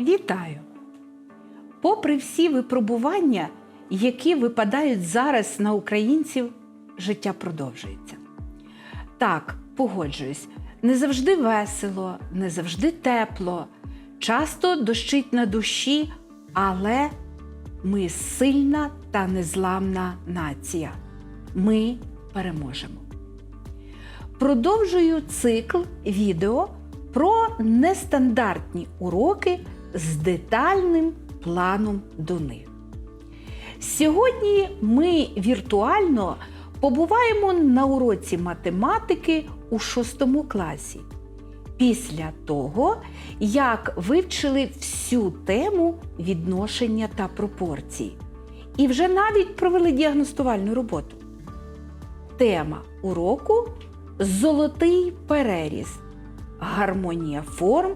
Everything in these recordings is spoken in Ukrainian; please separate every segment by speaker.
Speaker 1: Вітаю! Попри всі випробування, які випадають зараз на українців, життя продовжується. Так, погоджуюсь, не завжди весело, не завжди тепло, часто дощить на душі, але ми сильна та незламна нація. Ми переможемо. Продовжую цикл відео про нестандартні уроки з детальним планом до них. Сьогодні ми віртуально побуваємо на уроці математики у 6 класі. Після того, як вивчили всю тему відношення та пропорцій, і вже навіть провели діагностувальну роботу. Тема уроку Золотий переріз. Гармонія форм,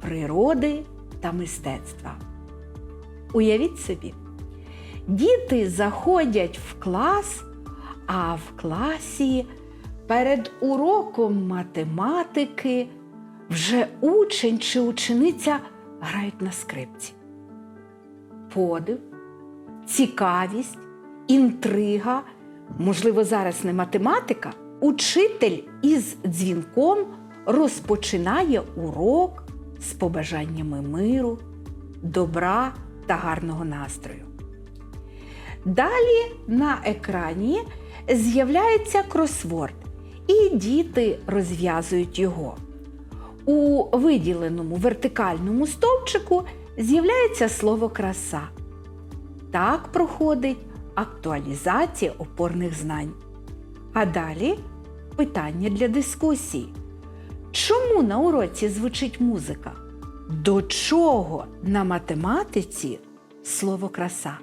Speaker 1: природи та мистецтва. Уявіть собі, діти заходять в клас, а в класі перед уроком математики вже учень чи учениця грають на скрипці. Подив, цікавість, інтрига, можливо, зараз не математика. Учитель із дзвінком розпочинає урок з побажаннями миру, добра та гарного настрою. Далі на екрані з'являється кросворд, і діти розв'язують його. У виділеному вертикальному стовпчику з'являється слово краса. Так проходить актуалізація опорних знань. А далі питання для дискусії. Чому на уроці звучить музика? До чого на математиці слово краса?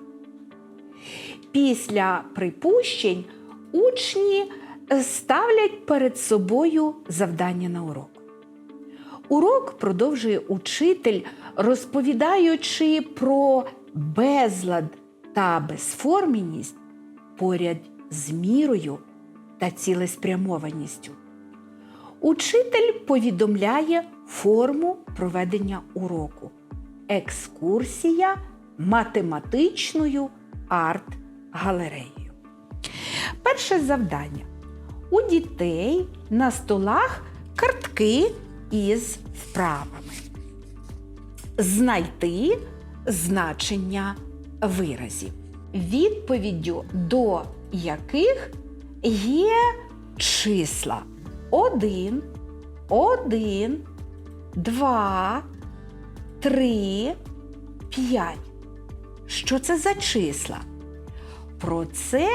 Speaker 1: Після припущень учні ставлять перед собою завдання на урок. Урок продовжує учитель, розповідаючи про безлад та безформеність поряд з мірою та цілеспрямованістю. Учитель повідомляє форму проведення уроку. Екскурсія математичною арт-галереєю. Перше завдання. У дітей на столах картки із вправами. Знайти значення виразів, відповіддю до яких є числа 1, 1, 2, 3, 5. Що це за числа? Про це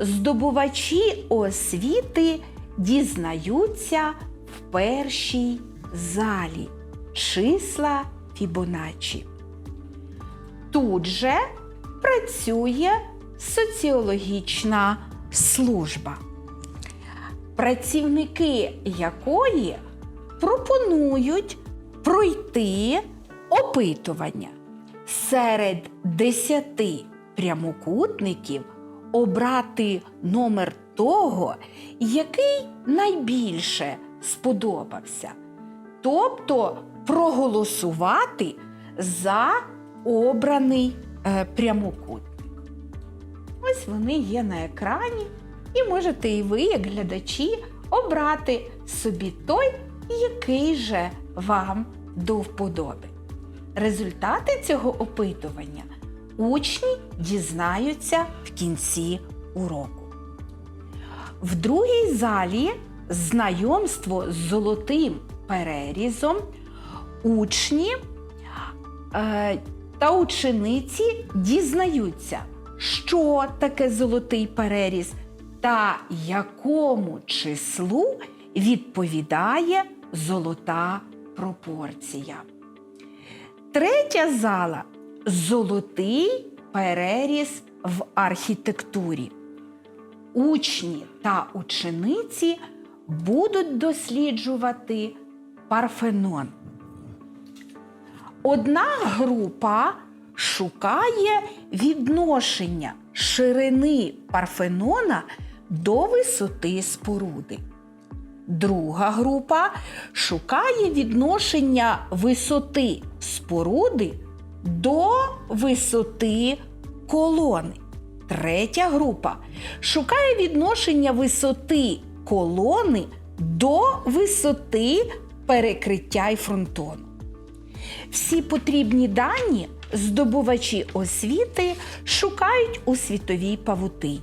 Speaker 1: здобувачі освіти дізнаються в першій залі числа Фібоначчі. Тут же працює соціологічна служба, працівники якої пропонують пройти опитування серед десяти прямокутників обрати номер того, який найбільше сподобався. Тобто проголосувати за обраний е, прямокутник. Ось вони є на екрані, і можете і ви, як глядачі, обрати собі той, який же вам до вподоби. Результати цього опитування учні дізнаються в кінці уроку. В другій залі знайомство з золотим перерізом учні е, та учениці дізнаються, що таке золотий переріз та якому числу відповідає золота пропорція. Третя зала золотий переріз в архітектурі. Учні та учениці будуть досліджувати Парфенон. Одна група шукає відношення ширини Парфенона до висоти споруди. Друга група шукає відношення висоти споруди до висоти колони. Третя група шукає відношення висоти колони до висоти перекриття й фронтону. Всі потрібні дані здобувачі освіти шукають у світовій павутині.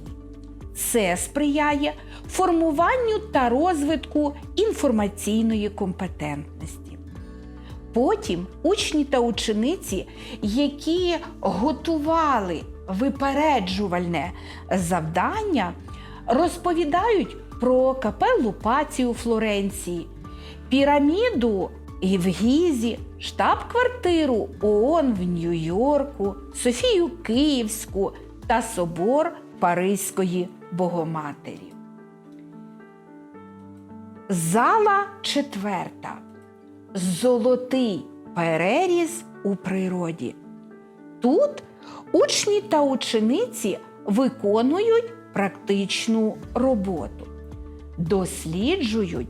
Speaker 1: Це сприяє формуванню та розвитку інформаційної компетентності. Потім учні та учениці, які готували випереджувальне завдання, розповідають про капеллу Паці у Флоренції, піраміду і в Гізі, штаб-квартиру ООН в Нью-Йорку, Софію Київську та собор Паризької Богоматері. Зала четверта. Золотий переріз у природі. Тут учні та учениці виконують практичну роботу, досліджують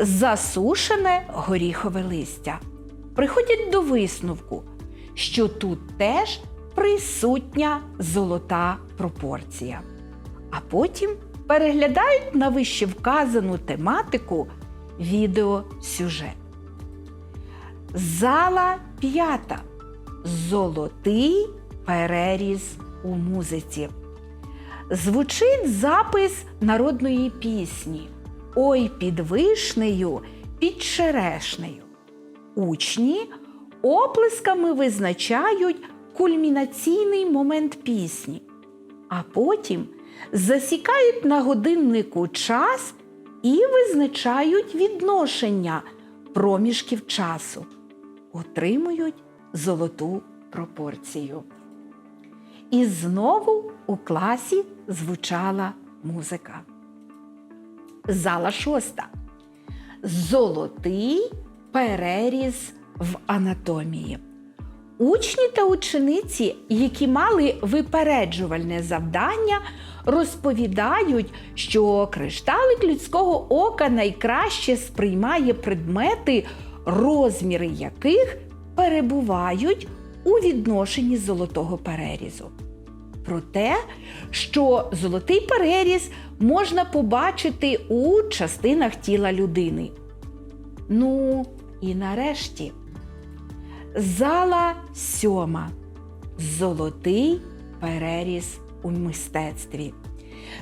Speaker 1: засушене горіхове листя. Приходять до висновку, що тут теж присутня золота пропорція. А потім переглядають на вище вказану тематику відеосюжет. Зала п'ята. Золотий переріз у музиці. Звучить запис народної пісні Ой під вишнею, під черешнею. Учні оплесками визначають кульмінаційний момент пісні, а потім засікають на годиннику час і визначають відношення проміжків часу, отримують золоту пропорцію. І знову у класі звучала музика. Зала шоста. Золотий переріз в анатомії. Учні та учениці, які мали випереджувальне завдання, розповідають, що кришталик людського ока найкраще сприймає предмети, розміри яких перебувають у відношенні золотого перерізу. Про те, що золотий переріз можна побачити у частинах тіла людини. Ну і нарешті. Зала сьома. Золотий переріз у мистецтві.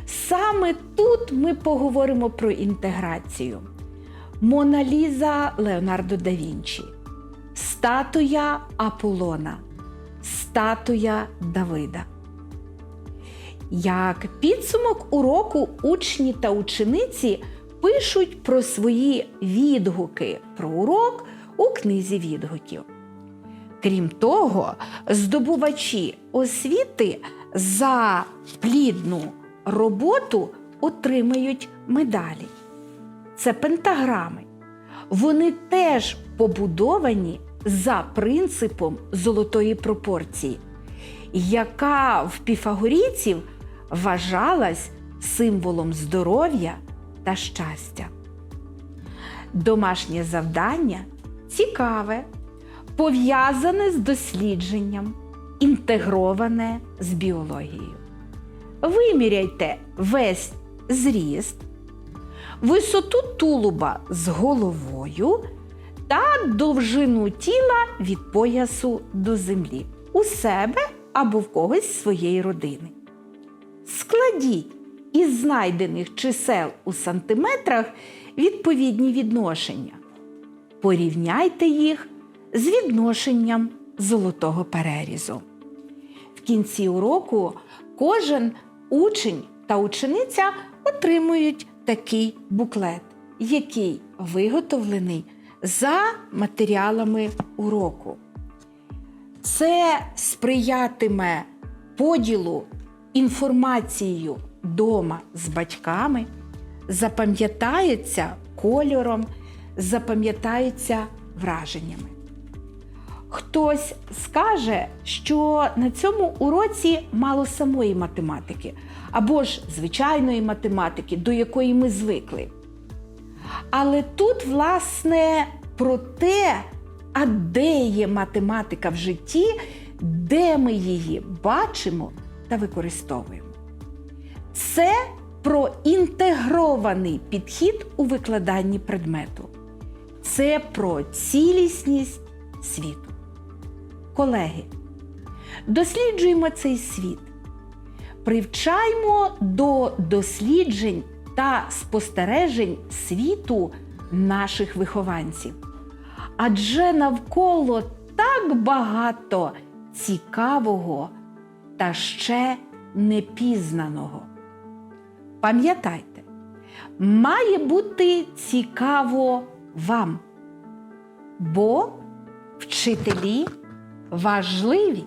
Speaker 1: Саме тут ми поговоримо про інтеграцію. Моналіза Леонардо да Вінчі, статуя Аполлона, статуя Давида. Як підсумок уроку учні та учениці пишуть про свої відгуки про урок у книзі відгуків. Крім того, здобувачі освіти за плідну роботу отримають медалі. Це пентаграми. Вони теж побудовані за принципом золотої пропорції, яка в піфагорійців вважалась символом здоров'я та щастя. Домашнє завдання цікаве, пов'язане з дослідженням, інтегроване з біологією. Виміряйте весь зріст, висоту тулуба з головою та довжину тіла від поясу до землі у себе або в когось з своєї родини. Складіть із знайдених чисел у сантиметрах відповідні відношення. Порівняйте їх з відношенням золотого перерізу. В кінці уроку кожен учень та учениця отримують такий буклет, який виготовлений за матеріалами уроку. Це сприятиме поділу інформацією дома з батьками, запам'ятається кольором, запам'ятається враженнями. Хтось скаже, що на цьому уроці мало самої математики або ж звичайної математики, до якої ми звикли. Але тут, власне, про те, а де є математика в житті, де ми її бачимо та використовуємо. Це про інтегрований підхід у викладанні предмету. Це про цілісність світу. Колеги, досліджуємо цей світ, привчаймо до досліджень та спостережень світу наших вихованців. Адже навколо так багато цікавого та ще непізнаного. Пам'ятайте, має бути цікаво вам, бо вчителі важливі.